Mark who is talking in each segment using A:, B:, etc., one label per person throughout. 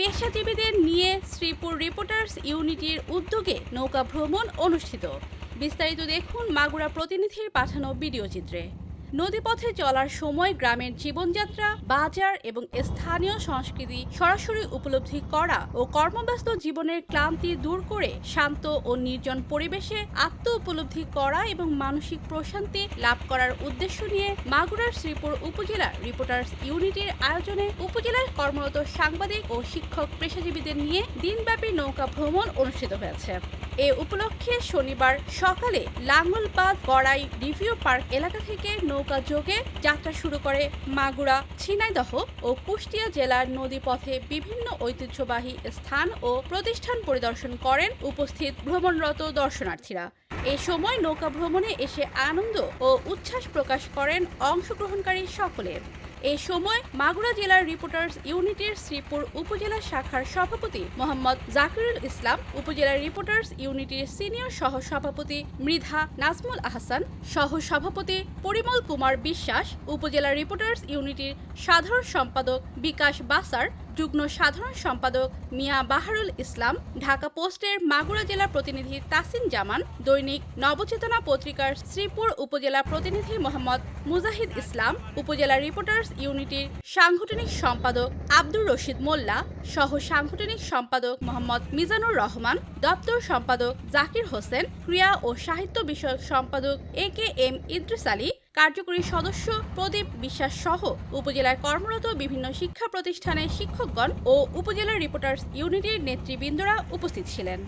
A: পেশাজীবীদের নিয়ে শ্রীপুর রিপোর্টার্স ইউনিটির উদ্যোগে নৌকা ভ্রমণ অনুষ্ঠিত। বিস্তারিত দেখুন মাগুরা প্রতিনিধির পাঠানো ভিডিও চিত্রে। নদীপথে চলার সময় গ্রামের জীবনযাত্রা, বাজার এবং স্থানীয় সংস্কৃতি সরাসরি উপলব্ধি করা ও কর্মব্যস্ত জীবনের ক্লান্তি দূর করে শান্ত ও নির্জন পরিবেশে আত্ম উপলব্ধি করা এবং মানসিক প্রশান্তি লাভ করার উদ্দেশ্য নিয়ে মাগুরার শ্রীপুর উপজেলা রিপোর্টার্স ইউনিটির আয়োজনে উপজেলার কর্মরত সাংবাদিক ও শিক্ষক পেশাজীবীদের নিয়ে দিনব্যাপী নৌকা ভ্রমণ অনুষ্ঠিত হয়েছে। এ উপলক্ষে শনিবার সকালে লাঙ্গলবাদ গড়াই রিভিউ পার্ক এলাকা থেকে নৌকা যোগে যাত্রা শুরু করে মাগুরা, ছিনাইদহ ও কুষ্টিয়া জেলার নদীপথে বিভিন্ন ঐতিহ্যবাহী স্থান ও প্রতিষ্ঠান পরিদর্শন করেন উপস্থিত ভ্রমণরত দর্শনার্থীরা। এ সময় নৌকা ভ্রমণে এসে আনন্দ ও উচ্ছ্বাস প্রকাশ করেন অংশগ্রহণকারী সকলে। এ সময় মাগুরা জেলার রিপোর্টার্স ইউনিটের শ্রীপুর উপজেলা শাখার সভাপতি মোহাম্মদ জাকিরুল ইসলাম, উপজেলা রিপোর্টার্স ইউনিটির সিনিয়র সহ সভাপতি মৃধা নাজমুল আহসান সহ সভাপতি পরিমল কুমার বিশ্বাস, উপজেলা রিপোর্টার্স ইউনিটির সাধারণ সম্পাদক বিকাশ বাসার যুগ্ম সাধারণ সম্পাদক মিয়া বাহারুল ইসলাম, ঢাকা পোস্টের মাগুরা জেলা প্রতিনিধি তাসিন জামান, দৈনিক নবচেতনা পত্রিকার শ্রীপুর উপজেলা প্রতিনিধি মোহাম্মদ মুজাহিদ ইসলাম, উপজেলা রিপোর্টার্স ইউনিটির সাংগঠনিক সম্পাদক আব্দুর রশিদ মোল্লা, সহ সাংগঠনিক সম্পাদক মোহাম্মদ মিজানুর রহমান, দপ্তর সম্পাদক জাকির হোসেন, ক্রিয়া ও সাহিত্য বিষয়ক সম্পাদক A K M Idris Ali কার্যকরী সদস্য প্রদীপ বিশ্বাস সহ উপজেলায় কর্মরত বিভিন্ন শিক্ষা প্রতিষ্ঠানের শিক্ষকগণ ও উপজেলা রিপোর্টার্স ইউনিটির নেতৃবৃন্দরা উপস্থিত ছিলেন।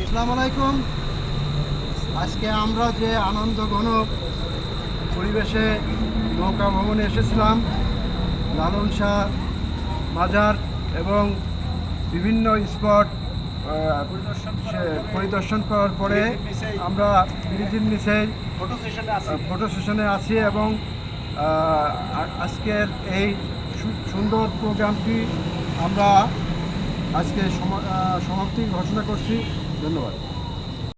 B: আসসালামু আলাইকুম আজকে আমরা যে আনন্দ ঘন পরিবেশে নৌকা ভ্রমণে এসেছিলাম লালন শাহ বাজার এবং বিভিন্ন স্পট পরিদর্শন করার পরে আমরা ব্রিজের নিচে ফটো সেশনে আছি এবং আজকের এই সুন্দর প্রোগ্রামটি আমরা আজকে সমাপ্তি ঘোষণা করছি। ধন্যবাদ।